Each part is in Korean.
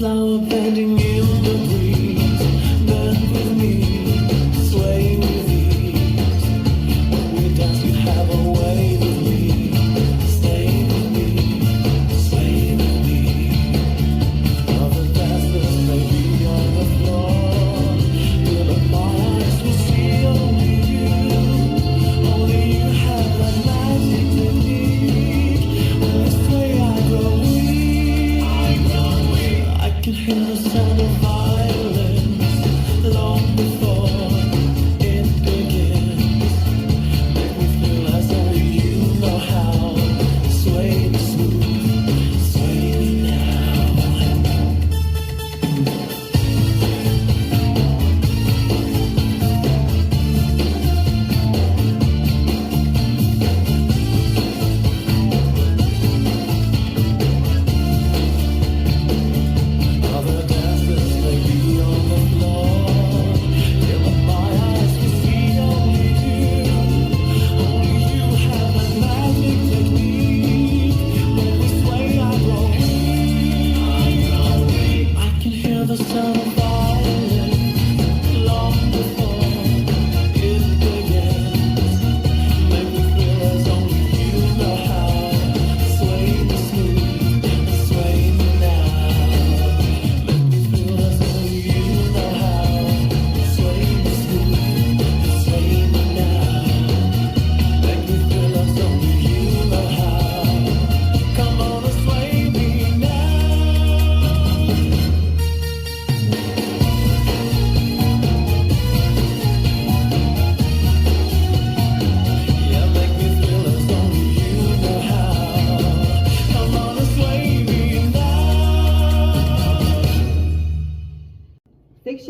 flower bending you. certified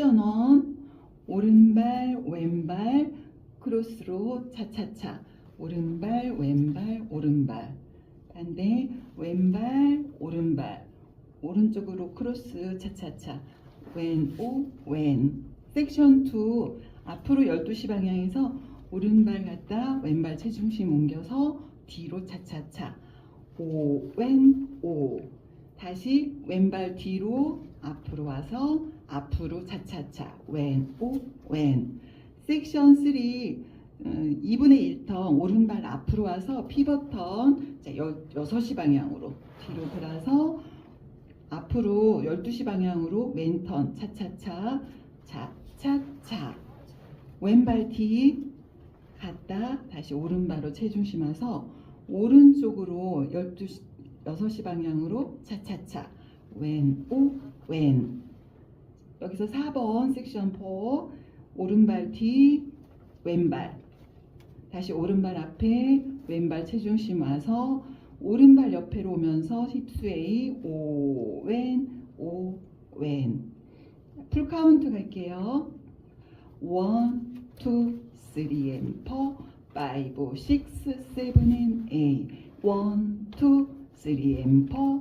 1 오른발 왼발 크로스로 차차차. 오른발 왼발 오른발. 반대 왼발 오른발. 오른쪽으로 크로스 차차차. 왼오 왼. 섹션 2 앞으로 12시 방향에서 오른발 갔다 왼발 체중심 옮겨서 뒤로 차차차. 오왼오. 다시 왼발 뒤로 앞으로 와서 앞으로 차차차 왼 오 왼 섹션 3 2분의 1턴 오른발 앞으로 와서 피벗턴 자, 여, 6시 방향으로 뒤로 돌아서 앞으로 12시 방향으로 맨턴 차차차 차차차. 왼발 뒤 갔다 다시 오른발로 체중심 와서 오른쪽으로 12시 6시 방향으로 차차차 왼오 왼. 여기서 4번 섹션 4 오른발 뒤 왼발. 다시 오른발 앞에 왼발 체중심 와서 오른발 옆에로 오면서 힙스웨이 오 왼 오 왼. 풀 카운트 갈게요. 1, 2, 3 and 4, 5, 6, 7 and 8 1, 2, 3 and 4,